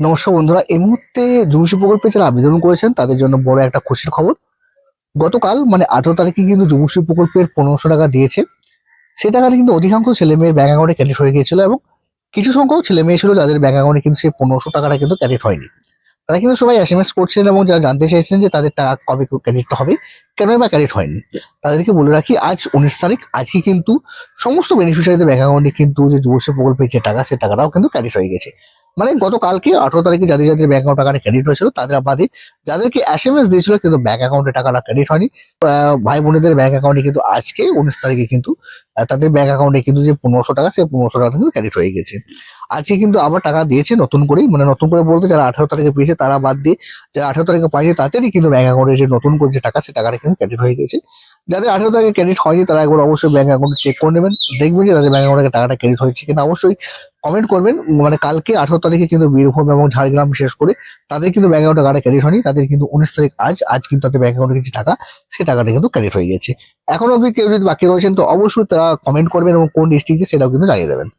নমস্কার বন্ধুরা, এই মুহূর্তে যুবশ্রী প্রকল্পে যারা আবেদন করেছেন, তাদের জন্য বড় একটা খুশির খবর। গতকাল মানে আঠারো তারিখে কিন্তু যুবশ্রী প্রকল্পের পনেরোশো টাকা দিয়েছে। সেই টাকাটা কিন্তু অধিকাংশ ছেলে মেয়ের ব্যাঙ্ক অ্যাকাউন্টে ক্রেডিট হয়ে গিয়েছিল এবং কিছু সংখ্যক ছেলে মেয়ে ছিল যাদের ব্যাঙ্ক অ্যাকাউন্টে কিন্তু সেই পনেরোশো টাকাটা কিন্তু ক্রেডিট হয়নি। তারা কিন্তু সবাই এস এম এস করছিলেন এবং যারা জানতে চাইছেন যে তাদের টাকা কবে ক্রেডিট হবে কেন বা ক্রেডিট হয়নি। তাদেরকে বলে রাখি, আজ উনিশ তারিখ, আজকে কিন্তু সমস্ত বেনিফিশিয়ারিদের ব্যাঙ্ক অ্যাকাউন্টে কিন্তু যে যুবশ্রী প্রকল্পের যে টাকা সেই টাকাটাও কিন্তু ক্রেডিট হয়ে গেছে। মানে গতকালকে আঠারো তারিখে যাদের যাদের ব্যাঙ্ক অ্যাকাউন্ট টাকাটা ক্রেডিট হয়েছিল, তাদের বাদে যাদেরকে এস এম এস দিয়েছিল কিন্তু ব্যাঙ্ক অ্যাকাউন্টে টাকাটা ক্রেডিট হয়নি। ভাই বোনেদের ব্যাঙ্ক অ্যাকাউন্টে কিন্তু আজকে উনিশ তারিখে কিন্তু তাদের ব্যাঙ্ক অ্যাকাউন্টে কিন্তু যে পনেরোশো টাকা, সেই পনেরোশো টাকা কিন্তু ক্রেডিট হয়ে গেছে। আজকে কিন্তু আবার টাকা দিয়েছে নতুন করেই মানে নতুন করে বলতে যারা আঠারো তারিখে পেয়েছে তারা বাদ দিয়ে, যারা আঠারো তারিখে পাইছে তাদেরই কিন্তু ব্যাঙ্ক অ্যাকাউন্টে যে নতুন করে যে টাকা, সে টাকাটা কিন্তু ক্রেডিট হয়ে গেছে। যাদের আঠেরো তারিখে ক্রেডিট হয়নি, তারা একবার অবশ্যই ব্যাঙ্ক অ্যাকাউন্ট চেক করে নেবেন। দেখবেন যে তাদের ব্যাঙ্ক অ্যাকাউন্টে টাকাটা ক্রেডিট হয়েছে কিনা। অবশ্যই কমেন্ট করবেন। মানে কালকে আঠারো তারিখে কিন্তু বীরভূম এবং ঝাড়গ্রাম শেষ করে তাদের কিন্তু ব্যাঙ্ক অ্যাকাউন্টে টাকাটা ক্রেডিট হয়নি। তাদের কিন্তু উনিশ তারিখ আজ আজ কিন্তু তাদের ব্যাঙ্ক অ্যাকাউন্টে কিছু টাকা, সে টাকাটা কিন্তু ক্রেডিট হয়ে গেছে। এখন অবধি কেউ যদি বাকি রয়েছেন, তো অবশ্যই তারা কমেন্ট করবেন এবং কোন ডিস্ট্রিক্টে সেটাও কিন্তু জানিয়ে দেবেন।